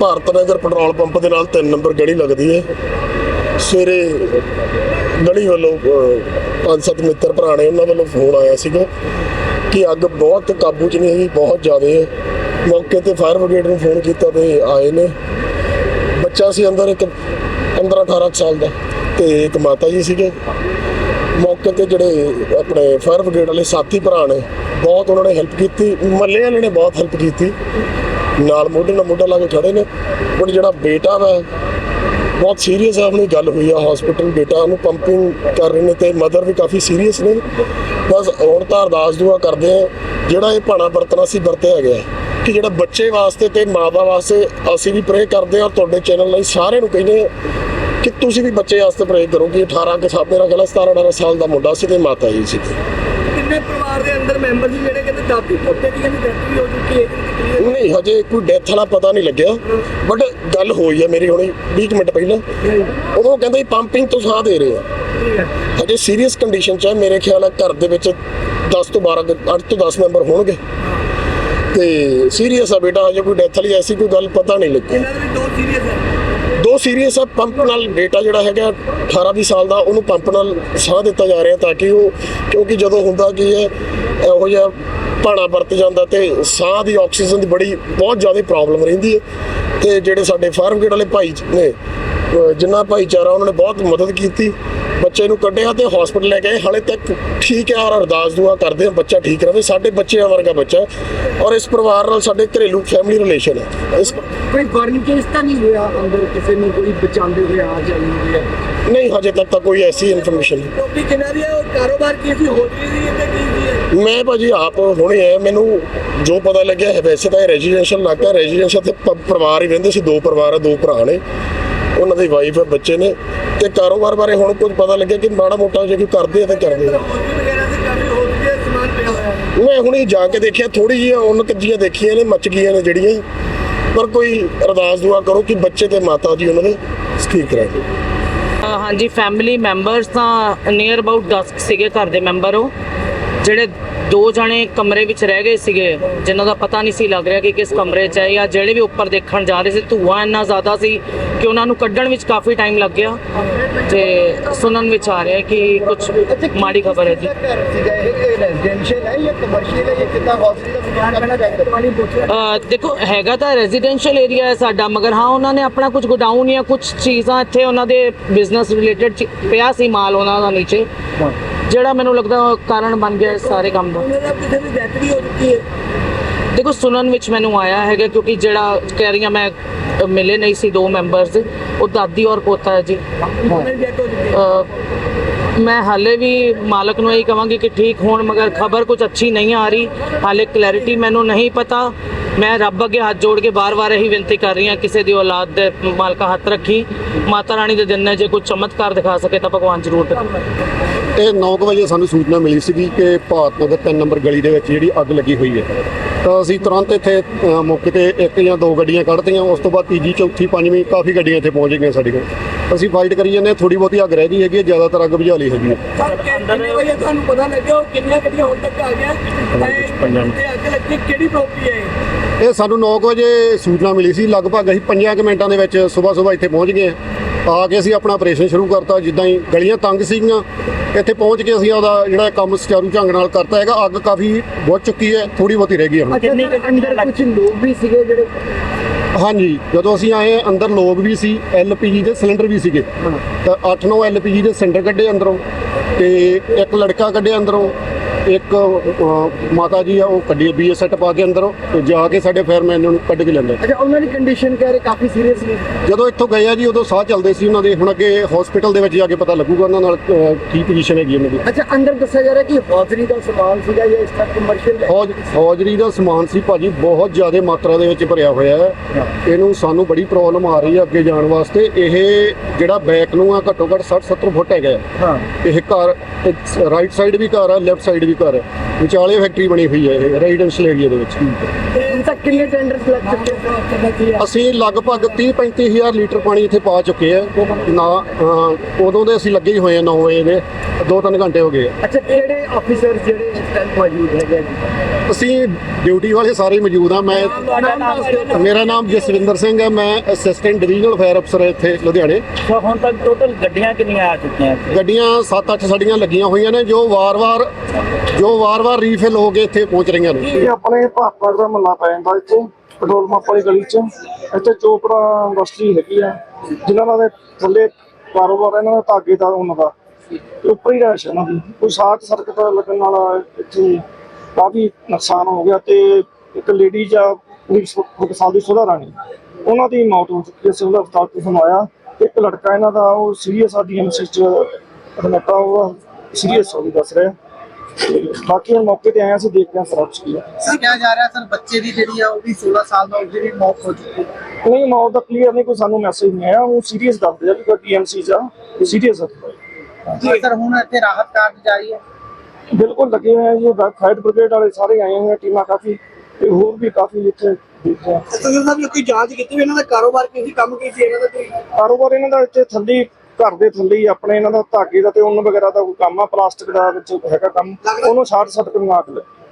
Bharat Nagar petrol pump ਦੇ ਨਾਲ 3 number ਗੜੀ ਲੱਗਦੀ ਹੈ। ਸਵੇਰੇ ਗੜੀ ਵੱਲੋਂ ਪੰਜ ਸੱਤ ਮਿੱਤਰ ਭਰਾ ਨੇ ਉਹਨਾਂ ਵੱਲੋਂ ਫੋਨ ਆਇਆ ਸੀਗਾ ਕਿ ਅੱਗ ਬਹੁਤ ਕਾਬੂ 'ਚ ਨਹੀਂ ਹੈਗੀ, ਬਹੁਤ ਜ਼ਿਆਦਾ ਹੈ। ਮੌਕੇ ਤੇ ਫਾਇਰ ਬ੍ਰਿਗੇਡ ਨੂੰ ਫੋਨ ਕੀਤਾ ਤੇ ਆਏ ਨੇ। ਬੱਚਾ ਸੀ ਅੰਦਰ ਇੱਕ 15 18 ਸਾਲ ਦਾ ਤੇ ਇੱਕ ਮਾਤਾ ਜੀ ਸੀਗੇ। ਮੌਕੇ ਤੇ ਜਿਹੜੇ ਆਪਣੇ ਫਾਇਰ ਬ੍ਰਿਗੇਡ ਵਾਲੇ ਸਾਥੀ ਭਰਾ ਨੇ ਬਹੁਤ ਉਹਨਾਂ ਨੇ ਹੈਲਪ ਕੀਤੀ, ਮੱਲੇ ਵਾਲੇ ਨੇ ਬਹੁਤ ਹੈਲਪ ਕੀਤੀ। ਨਾਲ ਮੋਢੇ ਨਾਲ ਮੋਢਾ ਲਾ ਕੇ ਖੜੇ ਨੇ। ਬਟ ਜਿਹੜਾ ਬੇਟਾ ਵਾ, ਬਹੁਤ ਸੀਰੀਅਸ ਹੈ ਆਪਣੀ ਗੱਲ ਹੋਈ ਆ ਹਸਪੀਟਲ ਬੇਟਾ ਨੂੰ ਪੰਪਿੰਗ ਕਰ ਰਹੇ ਨੇ ਤੇ ਮਦਰ ਵੀ ਕਾਫੀ ਸੀਰੀਅਸ ਨੇ। ਬਸ ਹੁਣ ਤਾਂ ਅਰਦਾਸ ਦੁਆ ਕਰਦੇ ਆ, ਜਿਹੜਾ ਇਹ ਭਾਣਾ ਵਰਤਣਾ ਸੀ ਵਰਤਿਆ ਗਿਆ। ਕਿ ਜਿਹੜਾ ਬੱਚੇ ਵਾਸਤੇ ਤੇ ਮਾਤਾ ਵਾਸਤੇ ਅਸੀਂ ਵੀ ਪ੍ਰੇ ਕਰਦੇ ਆ ਔਰ ਤੁਹਾਡੇ ਚੈਨਲ ਲਈ ਸਾਰਿਆਂ ਨੂੰ ਕਹਿੰਦੇ ਆ ਕਿ ਤੁਸੀਂ ਵੀ ਬੱਚੇ ਵਾਸਤੇ ਪ੍ਰੇ ਕਰੋ ਕਿ 18 ਕੇ ਸਾਲ, ਮੇਰਾ ਖਿਆਲ 17 18 ਸਾਲ ਦਾ ਮੁੰਡਾ ਸੀ ਤੇ ਮਾਤਾ ਜੀ ਸੀ। ਕਿੰਨੇ ਪਰਿਵਾਰ ਦੇ ਅੰਦਰ ਮੈਂਬਰ ਸੀ ਜਿਹੜੇ ਕਹਿੰਦੇ ਦਾਦੀ ਪੋਤੇ ਦੀ ਕਹਿੰਦੇ ਡੈਥ ਵੀ ਹੋ ਚੁੱਕੀ ਹੈ ਨਹੀਂ ਹਜੇ ਕੋਈ ਡੈਥ ਵਾਲਾ ਪਤਾ ਨਹੀਂ ਲੱਗਿਆ। ਬਟ ਗੱਲ ਹੋਈ ਆ ਮੇਰੀ ਹੁਣੇ 20 ਕੁ ਮਿੰਟ ਪਹਿਲਾਂ। ਉਦੋਂ ਕਹਿੰਦੇ ਪੰਪਿੰਗ ਤੋਂ ਸਾਹ ਦੇ ਰਹੇ ਆ। ਹੈ। ਹਜੇ ਸੀਰੀਅਸ ਕੰਡੀਸ਼ਨ ਚ ਹੈ ਮੇਰੇ ਖਿਆਲ ਹੈ ਘਰ ਦੇ ਵਿੱਚ 10 ਤੋਂ 12 8 ਤੋਂ 10 ਮੈਂਬਰ ਹੋਣਗੇ। ਤੇ ਸੀਰੀਅਸ ਆ ਬੇਟਾ ਹਜੇ ਕੋਈ ਡੈਥ ਵਾਲੀ ਐਸੀ ਕੋਈ ਗੱਲ ਪਤਾ ਨਹੀਂ ਲੱਗੀ ਇਹਨਾਂ ਦੇ ਵੀ ਦੋ ਸੀਰੀਅਸ ਹੈ। ਉਹ ਸੀਰੀਅਸ ਆ। ਪੰਪ ਨਾਲ ਡੇਟਾ ਜਿਹੜਾ ਹੈਗਾ 18 20 ਸਾਲ ਦਾ, ਉਹਨੂੰ ਪੰਪ ਨਾਲ ਸਾਹ ਦਿੱਤਾ ਜਾ ਰਿਹਾ ਤਾਂ ਕਿ ਉਹ ਕਿਉਂਕਿ ਜਦੋਂ ਹੁੰਦਾ ਕੀ ਹੈ, ਇਹੋ ਜਿਹਾ ਭਾਣਾ ਵਰਤ ਜਾਂਦਾ ਤੇ ਸਾਹ ਦੀ ਆਕਸੀਜਨ ਦੀ ਬੜੀ ਬਹੁਤ ਜ਼ਿਆਦਾ ਪ੍ਰੋਬਲਮ ਰਹਿੰਦੀ ਹੈ। ਤੇ ਜਿਹੜੇ ਸਾਡੇ ਫਾਰਮ ਗੇਟ ਵਾਲੇ ਭਾਈ ਨੇ ਜਿੰਨਾ ਭਾਈਚਾਰਾ ਉਹਨਾਂ ਨੇ ਬਹੁਤ ਮਦਦ ਕੀਤੀ ਬੱਚੇ ਨੂੰ ਕੱਢਿਆ ਤੇ ਹਸਪੀਟਲ ਲੈ ਗਏ ਹਾਲੇ ਤੱਕ ਠੀਕ ਹੈ ਔਰ ਅਰਦਾਸ ਦੁਆ ਕਰਦੇ ਹਾਂ ਬੱਚਾ ਠੀਕ ਰਵੇ ਸਾਡੇ ਬੱਚਿਆਂ ਵਰਗਾ ਬੱਚਾ ਔਰ ਇਸ ਪਰਿਵਾਰ ਨਾਲ ਸਾਡੇ ਘਰੇਲੂ ਫੈਮਿਲੀ ਰਿਲੇਸ਼ਨ ਹੈ। ਇਸ ਕੋਈ ਬਰਨ ਕੇਸ ਤਾਂ ਨਹੀਂ ਹੋਇਆ ਅੰਦਰ? ਕਿਸੇ ਨੂੰ ਕੋਈ ਬਚਾਉਂਦੇ ਹੋਏ ਆ ਹੈ? ਨਹੀਂ ਹਜੇ ਤੱਕ ਤਾਂ ਕੋਈ ਐਸੀ ਇਨਫੋਰਮੇਸ਼ਨ ਨਹੀਂ। ਟੋਪੀ ਕਿਹਨਾਂ ਦੀ ਹੈ ਕਾਰੋਬਾਰ ਕੀ ਸੀ ਹੋਟਲੀ ਸੀ ਤੇ ਕੀ ਸੀ ਇਹ? ਮੈਂ ਭਾਜੀ ਆਪ ਹੁਣੇ ਆਇਆ ਮੈਨੂੰ ਜੋ ਪਤਾ ਲੱਗਿਆ ਹੈ ਵੈਸੇ ਤਾਂ ਇਹ ਰੈਜ਼ੀਡੈਂਸ਼ੀਅਲ ਇਲਾਕਾ ਰੈਜ਼ੀਡੈਂਸ਼ੀਅਲ ਤੇ ਪ- ਪਰਿਵਾਰ ਹੀ ਰਹਿੰਦੇ ਸੀ ਦੋ ਪਰਿਵਾਰ ਆ ਦੋ ਭਰਾ ਨੇ। ਉਹਨਾਂ ਦੀ ਵਾਈਫ ਹੈ ਬੱਚੇ ਨੇ ਤੇ ਕਾਰੋਬਾਰ ਬਾਰੇ ਹੁਣ ਕੁਝ ਪਤਾ ਲੱਗਿਆ ਕਿ ਮਾੜਾ ਮੋਟਾ ਜੇ ਕੋਈ ਕਰਦੇ ਆ ਤਾਂ ਕਰਦੇ ਆ ਮੈਂ ਹੁਣੇ ਜਾ ਕੇ ਦੇਖਿਆ ਥੋੜੀ ਜਿਹੀ ਉਹਨ ਕੱਜੀਆਂ ਦੇਖੀਆਂ ਨੇ, ਮੱਚ ਗਈਆਂ ਨੇ ਜਿਹੜੀਆਂ ਪਰ ਕੋਈ ਅਰਦਾਸ ਦੁਆ ਕਰੋ ਕਿ ਬੱਚੇ ਤੇ ਮਾਤਾ ਜੀ ਉਹਨਾਂ ਦੇ ਠੀਕ ਰਹਿਣ। ਹਾਂਜੀ ਫੈਮਿਲੀ ਮੈਂਬਰਸ ਤਾਂ ਨੀਅਰ ਅਬਾਊਟ 10 ਸੀਗੇ ਘਰ ਦੇ ਮੈਂਬਰ ਉਹ, ਜਿਹੜੇ ਦੋ ਜਣੇ ਕਮਰੇ ਵਿੱਚ ਰਹਿ ਗਏ ਸੀਗੇ ਜਿਨ੍ਹਾਂ ਦਾ ਪਤਾ ਨਹੀਂ ਸੀ ਲੱਗ ਰਿਹਾ ਕਿ ਕਿਸ ਕਮਰੇ 'ਚ ਹੈ ਜਾਂ ਜਿਹੜੇ ਵੀ ਉੱਪਰ ਦੇਖਣ ਜਾ ਰਹੇ ਸੀ ਧੂਆਂ ਇੰਨਾ ਜ਼ਿਆਦਾ ਸੀ ਕਿ ਉਹਨਾਂ ਨੂੰ ਕੱਢਣ ਵਿੱਚ ਕਾਫੀ ਟਾਈਮ ਲੱਗ ਗਿਆ। ਤੇ ਸੁਣਨ ਵਿੱਚ ਆ ਰਿਹਾ ਕਿ ਕੁਝ ਮਾੜੀ ਖਬਰ ਹੈ ਜੀ। ਘਰ ਸੀਗਾ ਇਹ? ਰੈਜ਼ੀਡੈਂਸ਼ੀਅਲ ਹੈ ਜਾਂ ਕਮਰਸ਼ੀਅਲ ਹੈ ਜਾਂ ਕਿੱਦਾਂ ਹੌਸਪੀਟਲ ਦਾ ਸਮਾਨ ਕਰਨਾ ਚਾਹੀਦਾ ਪਾਣੀ ਅ, ਦੇਖੋ ਹੈਗਾ ਤਾਂ ਰੈਜ਼ੀਡੈਂਸ਼ੀਅਲ ਏਰੀਆ ਹੈ ਸਾਡਾ ਮਗਰ ਹਾਂ ਉਹਨਾਂ ਨੇ ਆਪਣਾ ਕੁਝ ਗੋਡਾਊਨ ਜਾਂ ਕੁਝ ਚੀਜ਼ਾਂ ਇੱਥੇ ਉਹਨਾਂ ਦੇ ਬਿਜ਼ਨਸ ਰਿਲੇਟਡ ਪਿਆ ਸੀ ਮਾਲ ਉਹਨਾਂ ਦਾ ਨੀਚੇ। ਜਿਹੜਾ ਮੈਨੂੰ ਲੱਗਦਾ ਕਾਰਨ ਬਣ ਗਿਆ ਇਸ ਸਾਰੇ ਕੰਮ ਦਾ। ਉਹਨਾਂ ਦਾ ਕਿਸੇ ਦੀ ਡੈਥ ਵੀ ਹੋ ਚੁੱਕੀ ਹੈ। ਦੇਖੋ ਸੁਣਨ ਵਿੱਚ ਮੈਨੂੰ ਆਇਆ ਹੈਗਾ ਕਿਉਂਕਿ ਜਿਹੜਾ ਕਹਿ ਰਹੀਆਂ ਮੈਂ ਅ, ਮਿਲੇ ਨਹੀਂ ਸੀ ਦੋ ਮੈਂਬਰਸ ਉਹ ਦਾਦੀ ਔਰ ਪੋਤਾ ਹੈ ਜੀ। ਉਹਨਾਂ ਦੀ ਡੈਥ ਹੋ ਚੁੱਕੀ ਹੈ। ਅ, ਮੈਂ ਹਾਲੇ ਵੀ ਮਾਲਕ ਨੂੰ ਇਹੀ ਕਹਾਂਗੀ ਕਿ ਠੀਕ ਹੋਣ ਮਗਰ ਖਬਰ ਕੁਝ ਅੱਛੀ ਨਹੀਂ ਆ ਰਹੀ। ਹਾਲੇ ਕਲੈਰਿਟੀ ਮੈਨੂੰ ਨਹੀਂ ਪਤਾ। ਮੈਂ ਰੱਬ ਅੱਗੇ ਹੱਥ ਜੋੜ ਕੇ ਬਾਰ-ਬਾਰ ਇਹੀ ਬੇਨਤੀ ਕਰ ਰਹੀ ਹਾਂ ਕਿਸੇ ਦੀ ਔਲਾਦ ਦੇ ਮਾਲਕਾ ਹੱਥ ਰੱਖੀ। ਮਾਤਾ ਰਾਣੀ ਦੇ ਦਿਨ ਨੇ ਜੇ ਕੋਈ ਚਮਤਕਾਰ ਦਿਖਾ ਸਕੇ ਤਾਂ ਭਗਵਾਨ ਜ਼ਰੂਰ ਦਿਖਾਵੇ। ਇਹ 9 ਵਜੇ ਸਾਨੂੰ ਸੂਚਨਾ ਮਿਲੀ ਸੀਗੀ ਕਿ ਭਾਰਤ ਨਗਰ 3 ਨੰਬਰ ਗਲੀ ਦੇ ਵਿੱਚ ਜਿਹੜੀ ਅੱਗ ਲੱਗੀ ਹੋਈ ਹੈ। ਤਾਂ ਅਸੀਂ ਤੁਰੰਤ ਇੱਥੇ ਅ, ਮੌਕੇ ਤੇ ਇੱਕ ਜਾਂ ਦੋ ਗੱਡੀਆਂ ਕੱਢਤੀਆਂ ਉਸ ਤੋਂ ਬਾਅਦ ਤੀਜੀ ਚੌਥੀ ਪੰਜਵੀਂ ਕਾਫੀ ਗੱਡੀਆਂ ਇੱਥੇ ਪਹੁੰਚ ਗਈਆਂ ਸਾਡੇ ਕੋਲ। ਅਸੀਂ ਫਾਈਟ ਕਰੀ ਜਾਂਦੇ ਹਾਂ ਥੋੜੀ ਬਹੁਤੀ ਅੱਗ ਰਹਿ ਗਈ ਹੈਗੀ ਹੈ, ਜ਼ਿਆਦਾਤਰ ਅੱਗ ਬੁਝਾ ਲਈ ਹੈਗੀ ਹੈ। ਸਰ ਕਿੰਨੇ ਵਜੇ ਤੁਹਾਨੂੰ ਪਤਾ ਲੱਗਿਆ ਉਹ ਕਿੰਨੀਆਂ ਗੱਡੀਆਂ ਹੁਣ ਤੱਕ ਆ ਗਈਆਂ? ਤੇ ਅੱਗ ਲੱਗੀ ਕਿਹੜੀ ਪ੍ਰੋਪਰਟੀ ਹੈ ਇਹ? ਇਹ ਸਾਨੂੰ 9 ਵਜੇ ਸੂਚਨਾ ਮਿਲੀ ਸੀ ਲਗਭਗ ਅਸੀਂ 5 ਮਿੰਟਾਂ ਦੇ ਵਿੱਚ ਸਵੇਰ ਸਵੇਰ ਇੱਥੇ ਪਹੁੰਚ ਗਏ ਹਾਂ। ਆ ਕੇ ਅਸੀਂ ਆਪਣਾ ਆਪਰੇਸ਼ਨ ਸ਼ੁਰੂ ਕਰਤਾ ਜਿੱਦਾਂ ਹੀ ਗਲੀਆਂ ਤੰਗ ਸੀਗੀਆਂ ਇੱਥੇ ਪਹੁੰਚ ਕੇ ਅਸੀਂ ਉਹਦਾ ਜਿਹੜਾ ਕੰਮ ਸੁਚਾਰੂ ਢੰਗ ਨਾਲ ਕਰਤਾ ਹੈਗਾ ਅੱਗ ਕਾਫੀ ਬੁਝ ਚੁੱਕੀ ਹੈ ਥੋੜੀ ਬਹੁਤੀ ਰਹਿ ਗਈ ਹੁਣ। ਅੰਦਰ ਕੁਝ ਲੋਕ ਵੀ ਸੀਗੇ ਜਿਹੜੇ? ਹਾਂਜੀ ਜਦੋਂ ਅਸੀਂ ਆਏ ਅੰਦਰ ਲੋਕ ਵੀ ਸੀ ਐਲਪੀਜੀ ਦੇ ਸਿਲੰਡਰ ਵੀ ਸੀਗੇ। ਤਾਂ 8-9 ਐਲਪੀਜੀ ਦੇ ਸਿਲੰਡਰ ਕੱਢੇ ਅੰਦਰੋਂ ਤੇ ਇੱਕ ਲੜਕਾ ਕੱਢਿਆ ਅੰਦਰੋਂ ਇੱਕ ਮਾਤਾ ਜੀ ਆ ਉਹ ਕੱਢੀ ਬੀਏ ਸੈੱਟ ਪਾ ਕੇ ਅੰਦਰੋਂ ਤੇ ਜਾ ਕੇ ਸਾਡੇ ਫਾਇਰਮੈਨ ਨੂੰ ਕੱਢ ਕੇ ਲੈਂਦੇ ਅੱਛਾ ਉਹਨਾਂ ਦੀ ਕੰਡੀਸ਼ਨ ਕਹਿ ਰਹੇ ਕਾਫੀ ਸੀਰੀਅਸ ਨੇ। ਜਦੋਂ ਇੱਥੋਂ ਗਏ ਆ ਜੀ ਉਦੋਂ ਸਾਹ ਚੱਲਦੇ ਸੀ ਉਹਨਾਂ ਦੇ। ਹੁਣ ਅੱਗੇ ਹਸਪੀਟਲ ਦੇ ਵਿੱਚ ਜਾ ਕੇ ਪਤਾ ਲੱਗੂਗਾ ਉਹਨਾਂ ਨਾਲ ਕੀ ਪੋਜੀਸ਼ਨ ਹੈਗੀ ਉਹਨਾਂ ਦੀ। ਅੱਛਾ ਅੰਦਰ ਦੱਸਿਆ ਜਾ ਰਿਹਾ ਕਿ ਹੌਜ਼ਰੀ ਦਾ ਸਮਾਨ ਸੀਗਾ ਜਾਂ ਇਸ ਤਰ੍ਹਾਂ ਕਮਰਸ਼ੀਅਲ ਫੌਜ ਫੌਜਰੀ ਦਾ ਸਮਾਨ ਸੀ ਭਾਜੀ ਬਹੁਤ ਜ਼ਿਆਦਾ ਮਾਤਰਾ ਦੇ ਵਿੱਚ ਭਰਿਆ ਹੋਇਆ ਹੈ। ਇਹਨੂੰ ਸਾਨੂੰ ਬੜੀ ਪ੍ਰੋਬਲਮ ਆ ਰਹੀ ਹੈ ਅੱਗੇ ਜਾਣ ਵਾਸਤੇ। ਇਹ ਜਿਹੜਾ ਬੈਕ ਨੂੰ ਆ ਘੱਟੋ ਘੱਟ 60 70 ਫੁੱਟ ਹੈਗਾ ਹੈ। ਹਾਂ। ਇਹ ਘਰ ਰਾਈਟ ਸਾਈਡ ਵੀ ਘਰ ਹੈ ਲੈਫਟ ਸਾਈਡ ਵੀ ਘਰ ਵਿਚਾਲੇ ਫੈਕਟਰੀ ਬਣੀ ਹੋਈ ਹੈ ਇਹ ਰੈਜ਼ੀਡੈਂਸ਼ੀਅਲ ਏਰੀਆ ਦੇ ਵਿੱਚ। ਤੱਕ ਕਿੰਨੇ ਟੈਂਡਰਸ ਲੱਗ ਚੁੱਕੇ ਆ? ਅਸੀਂ ਲਗਭਗ 30 35000 ਲੀਟਰ ਪਾਣੀ ਇੱਥੇ ਪਾ ਚੁੱਕੇ ਆ। ਨਾ ਉਦੋਂ ਦੇ ਅਸੀਂ ਲੱਗੇ ਹੀ ਹੋਏ ਆ 9 ਵਜੇ ਦੇ। 2-3 ਘੰਟੇ ਹੋ ਗਏ। ਅੱਛਾ ਕਿਹੜੇ ਆਫੀਸਰ ਜਿਹੜੇ ਇਸ ਟਾਈਮ ਮੌਜੂਦ ਹੈਗੇ ਅਸੀਂ ਡਿਊਟੀ ਵਾਲੇ ਸਾਰੇ ਮੌਜੂਦ ਆ। ਮੈਂ ਮੇਰਾ ਨਾਮ ਜਸਵਿੰਦਰ ਸਿੰਘ ਹੈ ਮੈਂ ਅਸਿਸਟੈਂਟ ਡਿਵੀਜ਼ਨਲ ਫਾਇਰ ਅਫਸਰ ਇੱਥੇ ਲੁਧਿਆਣੇ। ਸੋ ਹੁਣ ਤੱਕ ਟੋਟਲ ਗੱਡੀਆਂ ਕਿੰਨੀਆਂ ਆ ਚੁੱਕੀਆਂ ਇੱਥੇ? ਗੱਡੀਆਂ 7-8 ਸਾਡੀਆਂ ਲੱਗੀਆਂ ਹੋਈਆਂ ਨੇ ਜੋ ਵਾਰ-ਵਾਰ ਜੋ ਵਾਰ-ਵਾਰ ਰੀਫਿਲ ਹੋ ਕੇ ਇੱਥੇ ਪਹੁੰਚ ਰਹੀਆਂ ਨੇ। ਇਹ ਆਪਣੇ ਭਾਪਾ ਦਾ ਮੱਲਾ ਪੈ ਜਾਂਦਾ ਇੱਥੇ, ਪੈਟਰੋਲ ਪੰਪ ਵਾਲੀ ਗਲੀ 'ਚ। ਇੱਥੇ ਚੋਪੜਾ ਇੰਡਸਟਰੀ ਹੈਗੀ ਆ, ਜਿਨ੍ਹਾਂ ਦੇ ਥੱਲੇ ਕਾਰੋਬਾਰ ਇਹਨਾਂ ਦਾ ਧਾਗੇ ਦਾ ਉਹਨਾਂ ਦਾ। ਉੱਪਰ ਹੀ ਰਹਿਸ਼ ਇਹਨਾਂ ਦੀ ਕੋਈ ਸ਼ਾਰਟ ਸਰਕਟ ਲੱਗਣ ਨਾਲ ਇੱਥੇ ਕਾਫੀ ਨੁਕਸਾਨ ਹੋ ਗਿਆ ਤੇ ਇੱਕ ਲੇਡੀ ਜਾਂ ਸਾਲ ਦੀ ਸੁਧਾ ਰਾਣੀ ਉਹਨਾਂ ਦੀ ਮੌਤ ਹੋ ਚੁੱਕੀ ਹੈ ਸਿਵਲ ਹਸਪਤਾਲ ਤੋਂ ਸੁਣਾਇਆ ਇੱਕ ਲੜਕਾ ਇਹਨਾਂ ਦਾ, ਉਹ ਸੀਰੀਅਸ ਆ, ਡੀਐਮਸੀ ਚ ਅਡਮਿਟ ਆ ਉਹ ਸੀਰੀਅਸ ਹੋ ਗਈ ਦੱਸ ਰਿਹਾ। ਬਾਕੀ ਹੁਣ ਮੌਕੇ ਤੇ ਆਏ ਹਾਂ ਅਸੀਂ ਦੇਖਦੇ ਹਾਂ ਸਰ ਕੀ ਹੈ। ਸਰ ਕਿਹਾ ਜਾ ਰਿਹਾ ਸਰ ਬੱਚੇ ਦੀ ਜਿਹੜੀ ਆ ਉਹ ਵੀ 16 ਸਾਲ ਦਾ ਉਹਦੀ ਵੀ ਮੌਤ ਹੋ ਚੁੱਕੀ ਹੈ। ਨਹੀਂ ਮੌਤ ਦਾ ਕਲੀਅਰ ਨਹੀਂ ਕੋਈ ਸਾਨੂੰ ਮੈਸੇਜ ਨਹੀਂ ਆਇਆ। ਉਹ ਸੀਰੀਅਸ ਦੱਸਦੇ ਆ ਕਿ ਟੀਐਮਸੀ ਆ ਸੀਰੀਅਸ ਆ। ਸਰ ਹੁਣ ਇੱਥੇ ਰਾਹਤ ਕਾਰਜ ਜਾਰੀ ਹੈ। ਬਿਲਕੁਲ ਲੱਗੇ ਹੋਏ ਆ ਜੀ ਫਾਇਰ ਬ੍ਰਿਗੇਡ ਵਾਲੇ ਸਾਰੇ ਆਏ ਹੋਏ ਆ ਟੀਮਾਂ ਕਾਫੀ ਤੇ ਹੋਰ ਵੀ ਕਾਫੀ ਇੱਥੇ ਤੁਸੀਂ ਸਾਹਿਬ ਕੋਈ ਜਾਂਚ ਕੀਤੀ ਵੀ ਇਹਨਾਂ ਦਾ ਕਾਰੋਬਾਰ ਕੀ ਸੀ ਕੰਮ ਕੀ ਸੀ ਇਹਨਾਂ ਦਾ ਕੋਈ? ਕਾਰੋਬਾਰ ਇਹਨਾਂ ਦਾ ਇੱਥੇ ਥੱਲੇ ਹੀ, ਘਰ ਦੇ ਥੱਲੇ ਹੀ ਆਪਣੇ ਇਹਨਾਂ ਦਾ ਧਾਗੇ ਦਾ ਤੇ ਉੱਨ ਵਗੈਰਾ ਦਾ ਕੋਈ ਕੰਮ ਆ, ਪਲਾਸਟਿਕ ਦਾ ਵਿੱਚ ਹੈਗਾ ਕੰਮ, ਉਹਨੂੰ ਸ਼ਾਰਟ ਸਰਕਟ ਨਾਲ ਅੱਗ ਲੱਗੀ